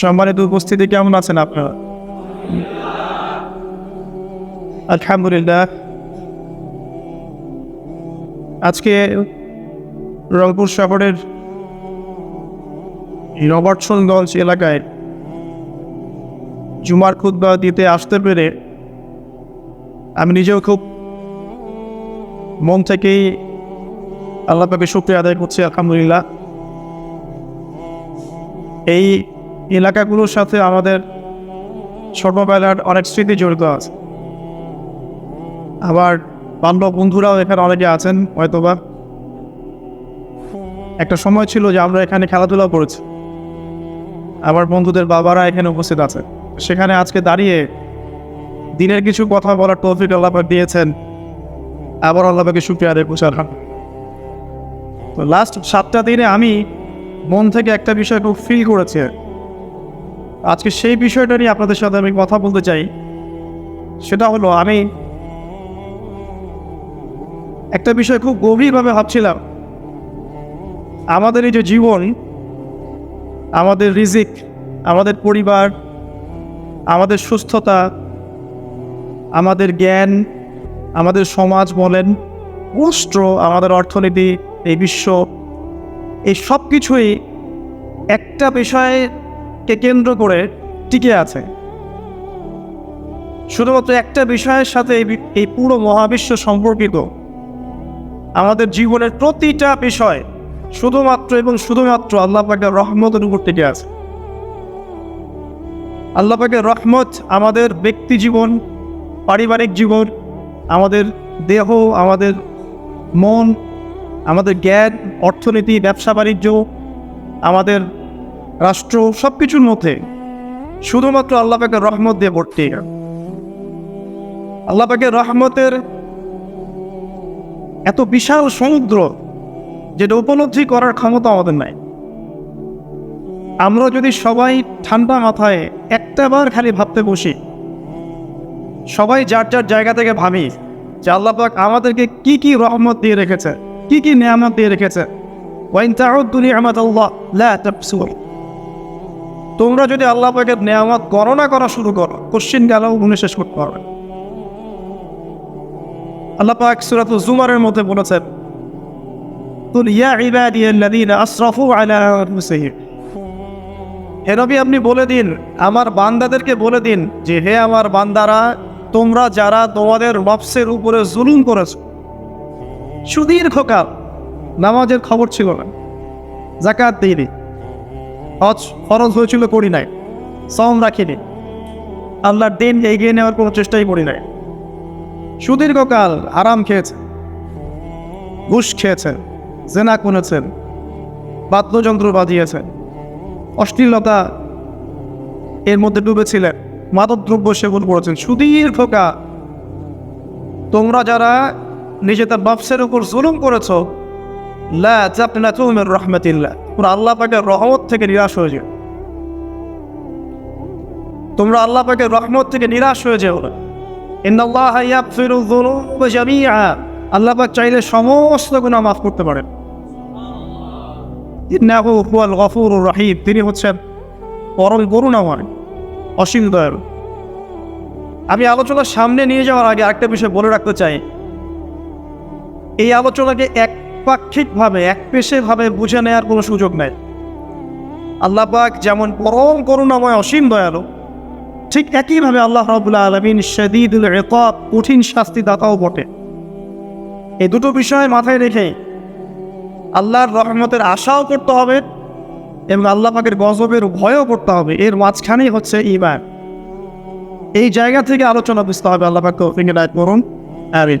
সম্মানিত উপস্থিতি কেমন আছেন আপনারা? আলহামদুলিল্লাহ। আজকে রংপুর শহরের রবার্টসনগঞ্জ এলাকায় জুমার খুদ্া দিতে আসতে পেরে আমি নিজেও খুব মন থেকেই আল্লাহ শুক্রিয়া আদায় করছি, আলহামদুলিল্লাহ। এই এলাকাগুলোর সাথে আমাদের ছোটবেলার অনেক স্মৃতি জড়িত আছে। আবার বান্ধব বন্ধুরাও এখানে অনেকে আছেন, হয়তোবা। একটা সময় ছিল যে আমরা এখানে খেলাধুলা করেছি। আমার বন্ধুদের বাবারা এখানে উপস্থিত আছে। সেখানে আজকে দাঁড়িয়ে দিনের কিছু কথা বলার তৌফিক আল্লাপাক দিয়েছেন। আবার আল্লাপাকে আদায় করছি, আলহামদুলিল্লাহ। তো লাস্ট সাতটা দিনে আমি মন থেকে একটা বিষয় খুব ফিল করেছি। আজকে সেই বিষয়টা নিয়ে আপনাদের সাথে আমি কথা বলতে চাই। সেটা হলো, আমি একটা বিষয় খুব গভীরভাবে ভাবছিলাম। আমাদের এই যে জীবন, আমাদের রিজিক, আমাদের পরিবার, আমাদের সুস্থতা, আমাদের জ্ঞান, আমাদের সমাজ বলেন, রাষ্ট্র, আমাদের অর্থনীতি, এই বিশ্ব, এই সব কিছুই একটা বিষয়কে কেন্দ্র করে টিকে আছে। শুধুমাত্র একটা বিষয়ের সাথে এই এই পুরো মহাবিশ্ব সম্পর্কিত। আমাদের জীবনের প্রতিটা বিষয় শুধুমাত্র এবং শুধুমাত্র আল্লাহ পাকের রহমতের উপর টিকে আছে। আল্লাহ পাকের রহমত আমাদের ব্যক্তি জীবন, পারিবারিক জীবন, আমাদের দেহ, আমাদের মন, আমাদের জ্ঞান, অর্থনীতি, ব্যবসা, বাণিজ্য, আমাদের রাষ্ট্র সব কিছুর মধ্যে। শুধুমাত্র আল্লাহ পাকের রহমত দিয়ে ভর্তি। আল্লাহ পাকের রহমতের এত বিশাল সমুদ্র যেটা উপলব্ধি করার ক্ষমতা আমাদের নাই। আমরা যদি সবাই ঠান্ডা মাথায় একটাবার খালি ভাবতে বসি, সবাই যার যার জায়গা থেকে ভাবি যে আল্লাহ পাক আমাদেরকে কি কি রহমত দিয়ে রেখেছে, কি কি নিয়ামত দিয়ে রেখেছে। ওয়াইন তাউদ্দু নিয়ামত আল্লাহ লা। তোমরা যদি আল্লাহ পাকের নিয়ামত গণনা করা শুরু করো, কোশ্চিন গেলেও গুণে শেষ করতে পারবে আল্লাহ পাক সূরাতুল জুমারের মধ্যে বলেছেন, কুল ইয়া ইবাদিয়াল্লাযীনা আসরাফু আলা আনফুসিহিম। হে নবী, আপনি বলে দিন, আমার বান্দাদেরকে বলে দিন যে, হে আমার বান্দারা, তোমরা যারা তোমাদের নফসের উপরে জুলুম করেছ, সুদীর্ঘকাল নামাজের খবর ছিল না জাকাত দিইনি হজ ফরজ হয়েছিল করি নাই সম রাখিনি। আল্লাহর দিন এগিয়ে নেওয়ার কোনো চেষ্টাই করি নাই। সুদীর্ঘকাল আরাম খেয়েছে ঘুষ খেয়েছেন, জেনা করেছেন বাদ্যযন্ত্র বাজিয়েছেন, অশ্লীলতা এর মধ্যে ডুবেছিলেন, মাদকদ্রব্য সেবন করেছেন। সুদীর্ঘকাল তোমরা যারা নিজেদের নফসের উপর জুলুম করেছ লা জাপনা তুমের রহমতিল্লাহ। তোমরা আল্লাহ পাকের রহমত থেকে নিরাশ হয়ে তোমরা আল্লাহ পাকের রহমত থেকে নিরাশ হয়ে যেও না। ইন্নাল্লাহ ইয়াগফিরু যুনুবা জামিআ। আল্লাহ পাক চাইলে সমস্ত গুনাহ মাফ করতে পারেন। ইন্নাহু হুয়াল গফুরুর রহিম। তিনি হচ্ছেন পরম করুণাময়, অসীম দয়ালু। আমি আলোচনার সামনে নিয়ে যাওয়ার আগে আরেকটা বিষয় বলে রাখতে চাই। এই আলোচনাকে একপাক্ষিকভাবে একপেশেভাবে বুঝে নেওয়ার কোনো সুযোগ নেই। আল্লাহ পাক যেমন পরম করুণাময়, অসীম দয়ালু, ঠিক একইভাবে আল্লাহ রাবুল্লাহ আলমিন শদীদুল রেকব কঠিন শাস্তি দাতাও বটে। এই দুটো বিষয় মাথায় রেখে আল্লাহর রহমতের আশাও করতে হবে এবং আল্লাহ পাকের গজবের ভয়ও করতে হবে। এর মাঝখানেই হচ্ছে ইমান এই জায়গা থেকে আলোচনা বুঝতে হবে। আল্লাহ পাক করুন। আমিন।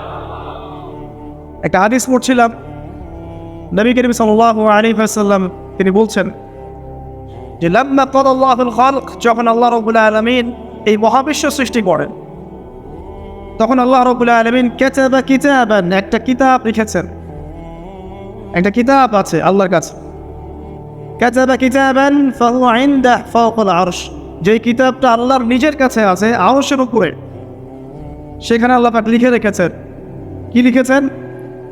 একটা হাদিস পড়ছিলাম। নবী করিম সাল্লাহ আলী সাল্লাম তিনি বলছেন যে, লাম্মা কদাল্লাহুল খালক যখন আল্লাহ রবুল্লাহ আলমিন এই মহাবিশ্ব সৃষ্টি করেন, তখন আল্লাহ রবুল্লাহ আলমিন কেচাবা কিতাবান একটা কিতাব লিখেছেন। একটা কিতাব আছে আল্লাহর কাছে। কেচাবা কিতাবান ফাহু ইনদাহ ফাওকাল আরশ। যে কিতাবটা আল্লাহর নিজের কাছে আছে, আরশের উপরে। সেখানে আল্লাহ পাক লিখে রেখেছেন। কি লিখেছেন?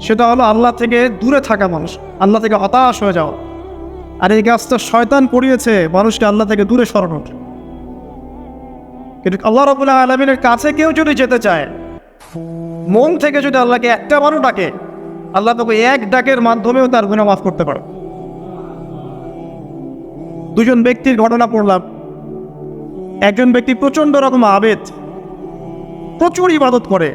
সেটা হলো আল্লাহ থেকে দূরে থাকা মানুষ, আল্লাহ থেকে হতাশ হয়ে যাওয়া। আর এই গাছটা শয়তান পড়িয়েছে মানুষকে আল্লাহ থেকে দূরে সরানোর। কিন্তু আল্লাহ রবুল্লাহ আলমিনের কাছে কেউ যদি যেতে চায়, মন থেকে যদি আল্লাহকে একটা বারও ডাকে, আল্লাহ তোকে এক ডাকের মাধ্যমেও তার গুণা মাফ করতে পারে। দুজন ব্যক্তির ঘটনা পড়লাম। একজন ব্যক্তি প্রচণ্ড রকম আবেদ, প্রচুর ইবাদত করে।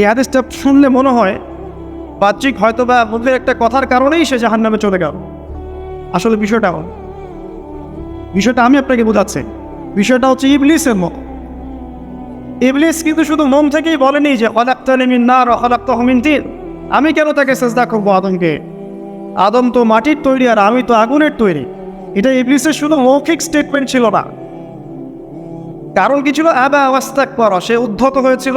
এই আদেশটা শুনলে মনে হয় বাহ্যিক হয়তো বা মধ্যে একটা কথার কারণেই সে জাহান নামে চলে গেল। আসলে বিষয়টা এমন। বিষয়টা আমি আপনাকে বোঝাচ্ছি। বিষয়টা হচ্ছে ইবলিসের মত। ইবলিস কিন্তু শুধু মন থেকেই বলেনি যে হলাক্তানিমিন না হলাক্তহমিন তিন আমি কেন তাকে চেষ্টা করব আদমকে? আদম তো মাটির তৈরি আর আমি তো আগুনের তৈরি। এটা ইবলিসের শুধু মৌখিক স্টেটমেন্ট ছিল না। কারণ কি ছিল? আবা আওয়াস্তাক করা সে উদ্ধত হয়েছিল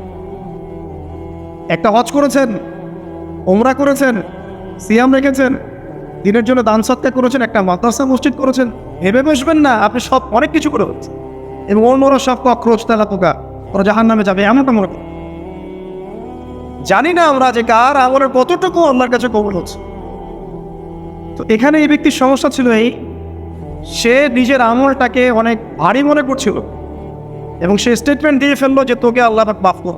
একটা হজ করেছেন ওমরা করেছেন, সিয়াম রেখেছেন, দিনের জন্য দান সৎকার করেছেন, একটা মাদ্রাসা, মসজিদ করেছেন। ভেবে বসবেন না, আপনি সব অনেক কিছু করে ফেলছেন এবং অন্যরা সব কক্রোচ তেলা পোকা ওরা জাহান নামে যাবে, এমনটা মনে জানি না আমরা যে কার আমলের কতটুকু আল্লাহর কাছে কবল হচ্ছে। তো এখানে এই ব্যক্তির সমস্যা ছিল এই, সে নিজের আমলটাকে অনেক ভারী মনে করছিল। এবং সে স্টেটমেন্ট দিয়ে ফেলল যে তোকে আল্লাহ মাফ কর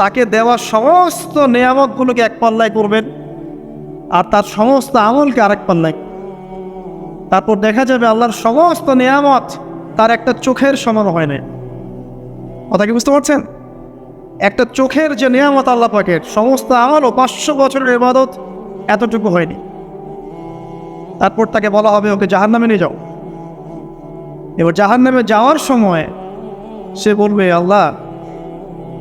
তাকে দেওয়া সমস্ত নিয়ামতগুলোকে এক পাল্লায় করবেন আর তার সমস্ত আমলকে আরেক পাল্লায়। তারপর দেখা যাবে আল্লাহর সমস্ত নিয়ামত তার একটা চোখের সমান হয় না কথা কি বুঝতে পারছেন? একটা চোখের যে নিয়ামত আল্লাহ পাকের, সমস্ত আমল ও পাঁচশো বছরের ইবাদত এতটুকু হয়নি। তারপর তাকে বলা হবে, ওকে জাহান নামে নিয়ে যাও। এবার জাহান নামে যাওয়ার সময় সে বলবে, আল্লাহ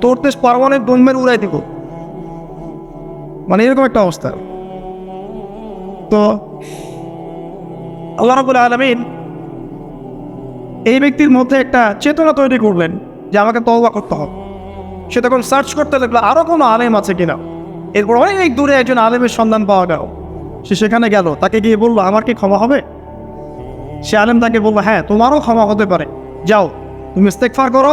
তোর দেশ পারমানেন্ট বোম্বের উড়াই দিব। মানে এরকম একটা অবস্থা। তো আল্লাহ রাবুল আলমিন এই ব্যক্তির মধ্যে একটা চেতনা তৈরি করলেন যে আমাকে তওবা করতে হবে। সে তখন সার্চ করতে লাগল আরও কোনো আলেম আছে কিনা? এরপর অনেক দূরে একজন আলেমের সন্ধান পাওয়া গেল। সে সেখানে গেল, তাকে গিয়ে বলল, আমার কি ক্ষমা হবে? সে আলেম তাকে বলল হ্যাঁ তোমারও ক্ষমা হতে পারে। যাও, তুমি ইস্তেকফার করো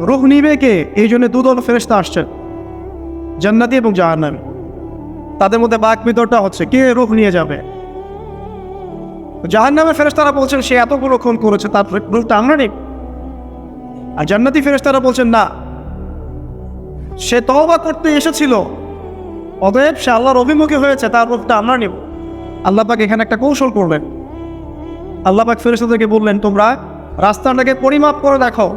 রুহ নিবে কে? এই জন্য দুদল ফেরেস্তা আসছেন। জান্নাতি এবং জাহান্নামী। তাদের মধ্যে বাক বিতরটা হচ্ছে, কে রুহ নিয়ে যাবে? জাহান্নামের ফেরেস্তারা বলছেন, সে এতগুলো খুন করেছে, তার রূপটা আমরা নেই আর জান্নাতি ফেরেস্তারা বলছেন, না। সে তওবা করতে এসেছিল। অতএব সে আল্লাহর অভিমুখী হয়েছে, তার রূপটা আমরা নিব আল্লাহ পাক এখানে একটা কৌশল করলেন। আল্লাহ পাক ফেরেস্তাদেরকে বললেন, তোমরা রাস্তাটাকে পরিমাপ করে দেখো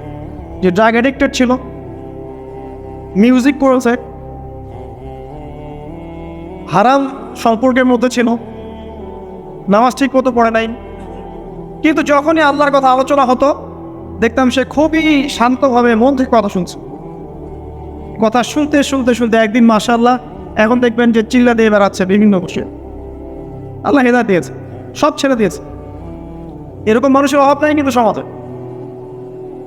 যে ড্রাগ অ্যাডিক্টেড ছিল। মিউজিক করেছে হারাম সম্পর্কের মধ্যে ছিল। নামাজ ঠিক মতো পড়ে নাই। কিন্তু যখনই আল্লাহর কথা আলোচনা হতো, দেখতাম সে খুবই শান্তভাবে মন থেকে কথা শুনছে। কথা শুনতে শুনতে শুনতে একদিন মাশাল্লাহ এখন দেখবেন যে চিল্লা দিয়ে বেড়াচ্ছে বিভিন্ন বসে। আল্লাহ হেদা দিয়েছে, সব ছেড়ে দিয়েছে। এরকম মানুষের অভাব নাই কিন্তু সমাজে।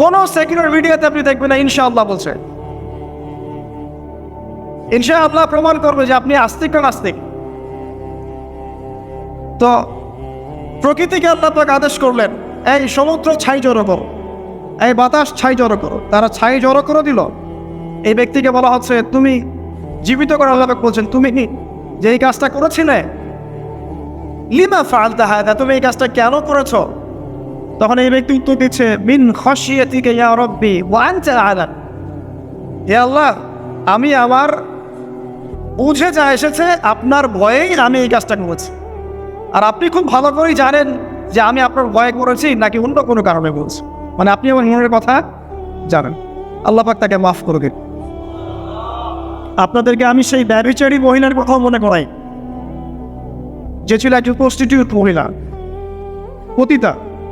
কোনো সেকুলার মিডিয়াতে আপনি দেখবেন না, ইনশাআল্লাহ বলছে। ইনশাআল্লাহ প্রমাণ করবে যে আপনি আস্তিক না নাস্তিক। তো প্রকৃতিকে আল্লাহ পাক আদেশ করলেন, এই সমুদ্র ছাই জড়ো করো, এই বাতাস ছাই জড়ো করো। তারা ছাই জড়ো করে দিল। এই ব্যক্তিকে বলা হচ্ছে, তুমি জীবিত করে আল্লাহ বলছেন, তুমি যে এই কাজটা করেছিলে, লিমা ফালতা হায়দা তুমি এই কাজটা কেন করেছ? তখন এই ব্যক্তি উত্তর দিচ্ছে, মিন খসিয়ে থেকে ইয়া রব্বি ওয়ানতে আলান হে আল্লাহ, আমি আমার বুঝে যা এসেছে, আপনার ভয়েই আমি এই কাজটা করেছি। আর আপনি খুব ভালো করেই জানেন যে আমি আপনার ভয়ে করেছি, নাকি অন্য কোনো কারণে বলছি মানে আপনি আমার মনের কথা জানেন। আল্লাহ পাক তাকে মাফ করে দিন। আপনাদেরকে আমি সেই ব্যবিচারী মহিলার কথাও মনে করাই। যে ছিল একজন প্রস্টিটিউট মহিলা, পতিতা।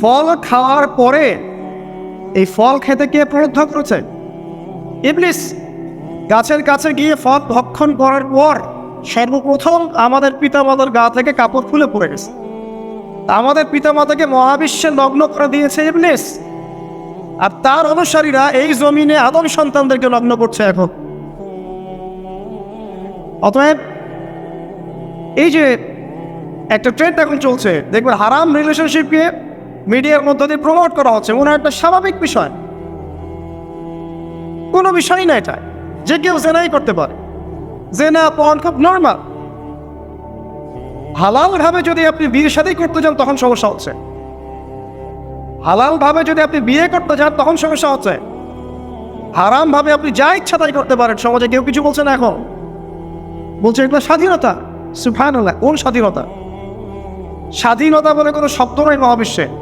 ফল খাওয়ার পরে এই ফল খেতে কে প্রলুব্ধ করেছে? ইবলিস গাছের কাছে গিয়ে ফল ভক্ষণ করার পর সর্বপ্রথম আমাদের পিতামাতার গা থেকে কাপড় খুলে পড়ে গেছে। আমাদের পিতামাতাকে মহাবিশ্বে লগ্ন করে দিয়েছে ইবলিস। আর তার অনুসারীরা এই জমিনে আদম সন্তানদেরকে লগ্ন করছে এখন। অতএব এই যে একটা ট্রেন্ড এখন চলছে, দেখবেন হারাম রিলেশনশিপকে মিডিয়ার মধ্য দিয়ে প্রমোট করা হচ্ছে, মনে একটা স্বাভাবিক বিষয়। কোনো বিষয়ই না এটা যে কেউ জেনাই করতে পারে। জেনা পন খুব নর্মাল হালাল ভাবে যদি আপনি বিয়ে সাথেই করতে যান, তখন সমস্যা হচ্ছে। হালাল ভাবে যদি আপনি বিয়ে করতে যান, তখন সমস্যা হচ্ছে। হারাম ভাবে আপনি যা ইচ্ছা তাই করতে পারেন, সমাজে কেউ কিছু বলছে না এখন। বলছে এগুলো স্বাধীনতা। সুফান কোন স্বাধীনতা? স্বাধীনতা বলে কোনো শব্দ নয় মহাবিশ্বে।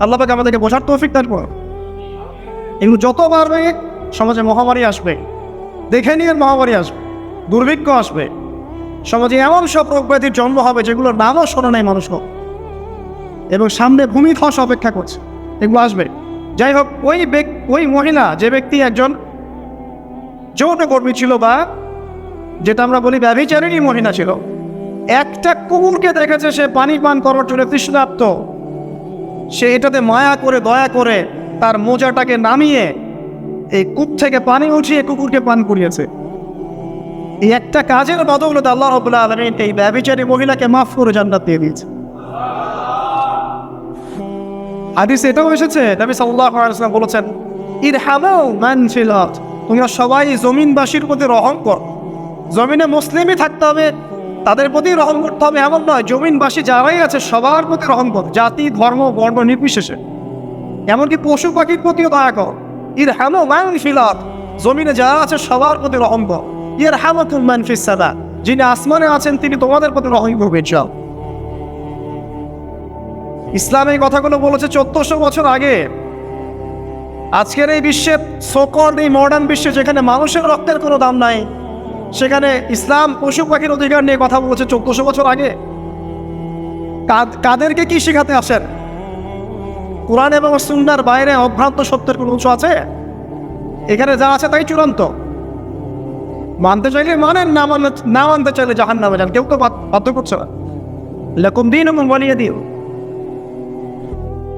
আল্লাহ পাকে আমাদেরকে বোঝার তৌফিক দান করো এগুলো যত বাড়বে সমাজে মহামারী আসবে, দেখে নিয়ে মহামারী আসবে, দুর্ভিক্ষ আসবে, সমাজে এমন সব রোগ ব্যাধির জন্ম হবে যেগুলোর নামও শোনা নাই মানুষ হোক। এবং সামনে ভূমিধস অপেক্ষা করছে, এগুলো আসবে। যাই হোক, ওই ওই মহিলা, যে ব্যক্তি একজন যৌনকর্মী ছিল বা যেটা আমরা বলি ব্যভিচারিণী মহিলা ছিল, একটা কুকুরকে দেখেছে সে পানি পান করার জন্য তৃষ্ণাপ্ত। সে এটাতে মায়া করে, দয়া করে তার মোজাটাকে নামিয়ে এই কূপ থেকে পানি উঠিয়ে কুকুরকে পান করিয়েছে। এই একটা কাজের বদৌলতে আল্লাহ রবুল্লাহ আলমিন এই ব্যবিচারী মহিলাকে মাফ করে জান্নাত দিয়ে দিয়েছে। হাদিস এটাও এসেছে, নবী সাল্লাল্লাহু আলাইহি ওয়াসাল্লাম বলেছেন মান ফিল আরদ। তোমরা সবাই জমিনবাসীর প্রতি রহম কর। জমিনে মুসলিমই থাকতে হবে তাদের প্রতি রহম করতে হবে এমন নয়, জমিনবাসী যারাই আছে সবার প্রতি রহম কর, জাতি, ধর্ম, বর্ণ নির্বিশেষে। এমনকি পশু পাখির প্রতিও দয়া কর। ইরহামু মান ফিল আরদ, জমিনে যারা আছে সবার প্রতি রহম কর। ইরহামাকুম মান ফিস সাদা, যিনি আসমানে আছেন তিনি তোমাদের প্রতি রহম করবেন যাও ইসলাম এই কথাগুলো বলেছে চোদ্দশো বছর আগে। আজকের এই বিশ্বে সকল এই মডার্ন বিশ্বে যেখানে মানুষের রক্তের কোনো দাম নাই সেখানে ইসলাম পশু পাখির অধিকার নিয়ে কথা বলছে চোদ্দশো বছর আগে। কাদ- কাদেরকে কি শেখাতে আসেন? কোরআন এবং সুন্নার বাইরে অভ্রান্ত সত্যের কোনো উৎস আছে? এখানে যা আছে তাই চূড়ান্ত। মানতে চাইলে মানেন, না মানলে, না মানতে চাইলে জাহান নামে যান। কেউ তো বাধ্য করছে না। লেকুম দিন এবং বলিয়ে দিও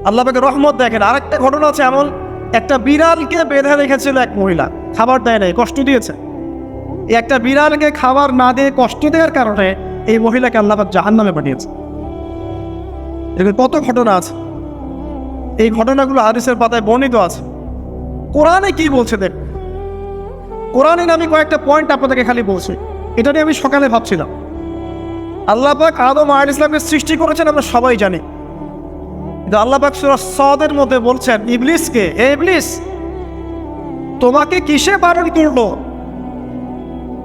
আল্লাহ পাকে রহমত দেখেন, আরেকটা ঘটনা আছে এমন। একটা বিড়ালকে বেঁধে রেখেছিল এক মহিলা। খাবার দেয় নাই, কষ্ট দিয়েছে। একটা বিড়ালকে খাবার না দিয়ে কষ্ট দেওয়ার কারণে এই মহিলাকে আল্লাহ জাহান নামে পাঠিয়েছে। এরকম কত ঘটনা আছে। এই ঘটনাগুলো হাদিসের পাতায় বর্ণিত আছে। কোরআনে কি বলছে দেখ কোরআনে আমি কয়েকটা পয়েন্ট আপনাদেরকে খালি বলছি। এটা নিয়ে আমি সকালে ভাবছিলাম। আল্লাহ পাক আদম আর ইসলামকে সৃষ্টি করেছেন, আমরা সবাই জানি। কিন্তু আল্লাহ পাক সূরা সদের মধ্যে বলছেন, ইবলিসকে, এ ইবলিস, তোমাকে কিসে বারণ করল?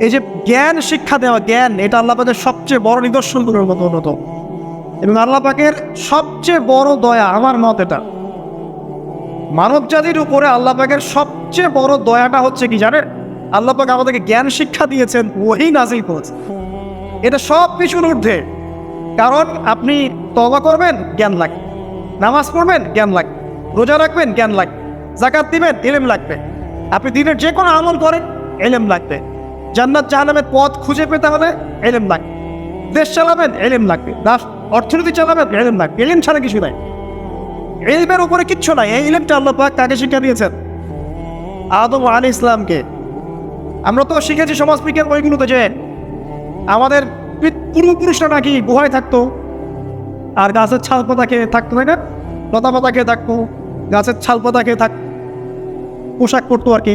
এই যে জ্ঞান শিক্ষা দেওয়া, জ্ঞান, এটা আল্লাহ পাকের সবচেয়ে বড় নিদর্শনগুলোর মতো অন্যতম। এবং আল্লাহ পাকের সবচেয়ে বড় দয়া আমার মত এটা। মানব জাতির উপরে আল্লাহ পাকের সবচেয়ে বড় দয়াটা হচ্ছে কি জানেন? আল্লাহ পাক আমাদেরকে জ্ঞান শিক্ষা দিয়েছেন, ওহি নাজিল করেছে এটা সব কিছুর ঊর্ধ্বে। কারণ আপনি তবা করবেন, জ্ঞান লাগবে। নামাজ পড়বেন, জ্ঞান লাগবে। রোজা রাখবেন, জ্ঞান লাগবে। জাকাত দিবেন এলেম লাগবে। আপনি দিনের যে কোনো আমল করেন এলেম লাগবে। জান্নাত জাহান্নামের পথ খুঁজে পেতে হলে এলেম লাগবে দেশ চালাবেন, এলেম লাগবে। রাষ্ট্র অর্থনীতি চালাবেন, এলেম লাগবে। এলেম ছাড়া কিছু নাই। এলমের উপরে কিচ্ছু নাই। এই ইলেমটা আল্লাহ পাক কাকে শিক্ষা দিয়েছেন? আদম আলী ইসলামকে আমরা তো শিখেছি সমাজ বিজ্ঞান বইগুলোতে যে আমাদের পূর্বপুরুষরা নাকি গুহায় থাকতো, আর গাছের ছাল পাতা খেয়ে থাকতো, তাই না? লতা পাতা খেয়ে থাকতো, গাছের ছাল পাতা খেয়ে থাক পোশাক পরতো আর কি।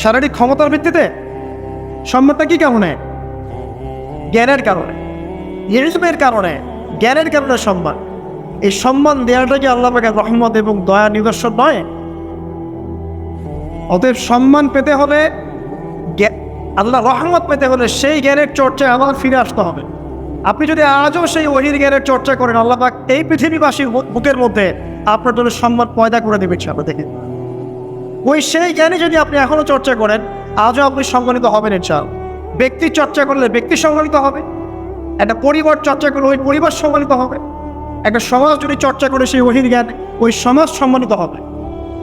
শারীরিক ক্ষমতার ভিত্তিতে? সম্মানটা কি কারণে? জ্ঞানের কারণে। ইলমের কারণে। জ্ঞানের কারণে সম্মান। এই সম্মান দেওয়াটা কি আল্লাহ রহমত এবং দয়া নিদর্শন নয়? অতএব সম্মান পেতে হলে আল্লাহ রহমত পেতে হলে সেই জ্ঞানের চর্চায় আমার ফিরে আসতে হবে। আপনি যদি আজও সেই ওহির জ্ঞানের চর্চা করেন, আল্লাহ এই পৃথিবীবাসীর বুকের মধ্যে আপনার জন্য সম্মান পয়দা করে দেবে, ইনশাআল্লাহ দেখে ওই সেই জ্ঞানে যদি আপনি এখনও চর্চা করেন, আজও আপনি সম্মানিত হবেন ইনশাল ব্যক্তি চর্চা করলে ব্যক্তি সম্মানিত হবে। একটা পরিবার চর্চা করলে ওই পরিবার সম্মানিত হবে। একটা সমাজ যদি চর্চা করে সেই ওহির জ্ঞান, ওই সমাজ সম্মানিত হবে।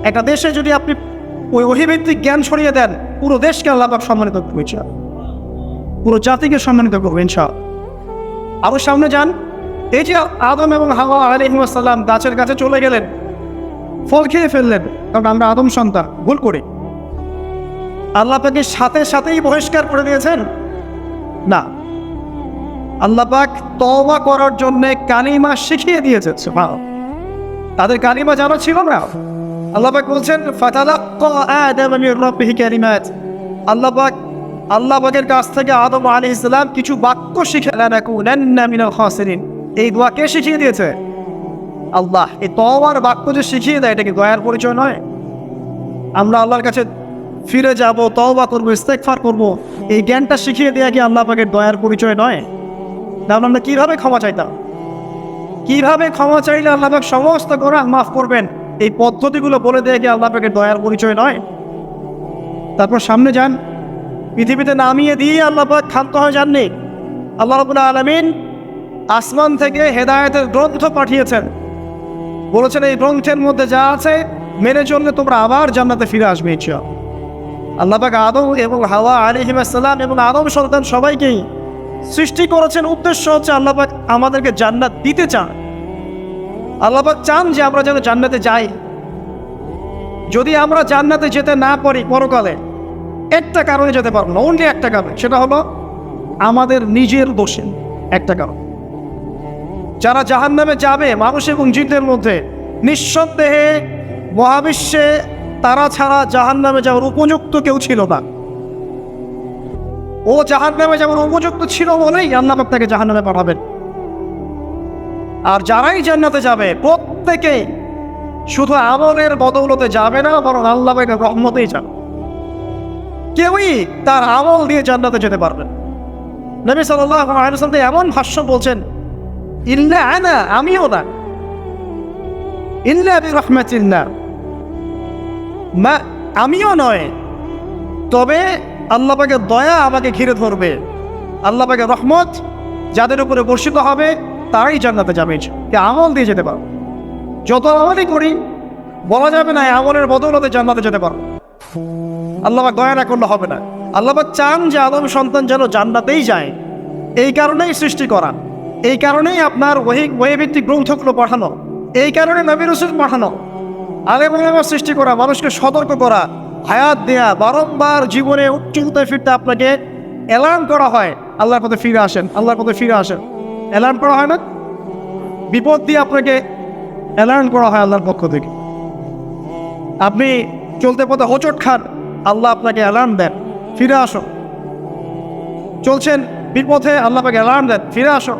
একটা দেশে যদি আপনি ওই অহিভিত্তিক জ্ঞান ছড়িয়ে দেন, পুরো দেশকে আল্লাহ সম্মানিত করবে পুরো জাতিকে সম্মানিত করবে ইনশাল আরও সামনে যান। এই যে আদম এবং হাওয়া আলহিমাসাল্লাম গাছের কাছে চলে গেলেন। ফল খেয়ে ফেললেন, কারণ আমরা আদম সন্তান, ভুল করি। আল্লাহ পাকে সাথে সাথেই বহিষ্কার করে দিয়েছেন? না। আল্লাহ পাক তওবা করার জন্য কালিমা শিখিয়ে দিয়েছে তাদের কালিমা জানা ছিল না। আল্লাহ পাক বলছেন আল্লাহ পাক, আল্লাহ পাকের কাছ থেকে আদম আলাইহিস সালাম কিছু বাক্য শিখে এই দোয়া কে শিখিয়ে দিয়েছে? আল্লাহ। এই তওবার বাক্য যে শিখিয়ে দেয়, এটা কি দয়ার পরিচয় নয়? আমরা আল্লাহর কাছে ফিরে যাব, তওবা করব ইস্তেকফার করব। এই জ্ঞানটা শিখিয়ে দেওয়া কি আল্লাহ পাকের দয়ার পরিচয় নয়? তাহলে আমরা কীভাবে ক্ষমা চাইতাম? কীভাবে ক্ষমা চাইলে আল্লাহ পাক সমস্ত গোনা মাফ করবেন? এই পদ্ধতিগুলো বলে দেয় কি আল্লাহ পাকের দয়ার পরিচয় নয়? তারপর সামনে যান। পৃথিবীতে নামিয়ে দিয়ে আল্লাহ পাক ক্ষান্ত হয়ে যাননি। আল্লাহ রবুল্লা আলমিন আসমান থেকে হেদায়েতের গ্রন্থ পাঠিয়েছেন। বলেছেন, এই গ্রন্থের মধ্যে যা আছে, মেনে চললে তোমরা আবার জান্নাতে ফিরে আসবে ইচ্ছা আল্লাহবাক আদম এবং হাওয়া আলিহিমাসাল্লাম এবং আদম সন্তান সবাইকেই সৃষ্টি করেছেন। উদ্দেশ্য হচ্ছে আল্লাপাক আমাদেরকে জান্নাত দিতে চান। আল্লাপাক চান যে আমরা যেন জান্নাতে যাই। যদি আমরা জান্নাতে যেতে না পারি পরকালে, একটা কারণে যেতে পারব না অনলি একটা কারণে, সেটা হলো আমাদের নিজের দোষে, একটা কারণ। যারা জাহান নামে যাবে, মানুষ এবং জিনদের মধ্যে, নিঃসন্দেহে মহাবিশ্বে তারা ছাড়া জাহান নামে যাওয়ার উপযুক্ত কেউ ছিল না। ও জাহান নামে যাওয়ার উপযুক্ত ছিল বলেই আল্লাহ তাকে জাহান নামে পাঠাবেন। আর যারাই জান্নাতে যাবে প্রত্যেকেই শুধু আমলের বদৌলতে যাবে না, বরং আল্লাহ রহমতেই যাবে। কেউই তার আমল দিয়ে জান্নাতে যেতে পারবে না। নবী সাল্লাল্লাহু আলাইহি এমন ভাষ্য বলছেন ইল্লা আনা আমিও না ইল্লা বি রহমাতিল্লাহ মা আমিও নয়। তবে আল্লাহ পাকের দয়া আমাকে ঘিরে ধরবে। আল্লাহ পাকের রহমত যাদের উপরে বর্ষিত হবে, তারাই জান্নাতে যাবে। আমল দিয়ে যেতে পারো। যত আমলই করি, বলা যাবে না আমলের বদৌলতে জান্নাতে যেতে পারো। আল্লাহ দয়া না করলে হবে না। আল্লাপাক চান যে আদম সন্তান যেন জান্নাতেই যায়। এই কারণেই সৃষ্টি করা। এই কারণেই আপনার ওহি ওহিভিত্তিক গ্রন্থগুলো পাঠানো। এই কারণে নবী রসুল পাঠানো। আলেমা সৃষ্টি করা, মানুষকে সতর্ক করা, হায়াত দেয়া, বারংবার জীবনে উচ্চতায় ফিরতে আপনাকে অ্যালার্ম করা হয়। আল্লাহর পথে ফিরে আসেন, আল্লাহর পথে ফিরে আসেন। অ্যালার্ম করা হয় না? বিপদ দিয়ে আপনাকে অ্যালার্ম করা হয় আল্লাহর পক্ষ থেকে। আপনি চলতে পথে হোচট খান, আল্লাহ আপনাকে অ্যালার্ম দেন, ফিরে আসো। চলছেন বিপথে, আল্লাহ পাকে অ্যালার্ম দেন, ফিরে আসো।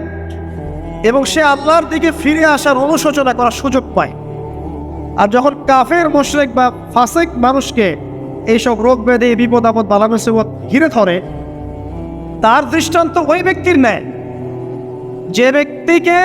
এবং সে আল্লাহর দিকে ফিরে আসার অনুশোচনা করার সুযোগ পায়। আর যখন কাফের, মোশরেক বা ফাসেক মানুষকে এইসব রোগ বেদে বিপদ আপদ বালা মুসিবত ঘিরে ধরে, তার দৃষ্টান্ত ওই ব্যক্তির নেয় যে ব্যক্তিকে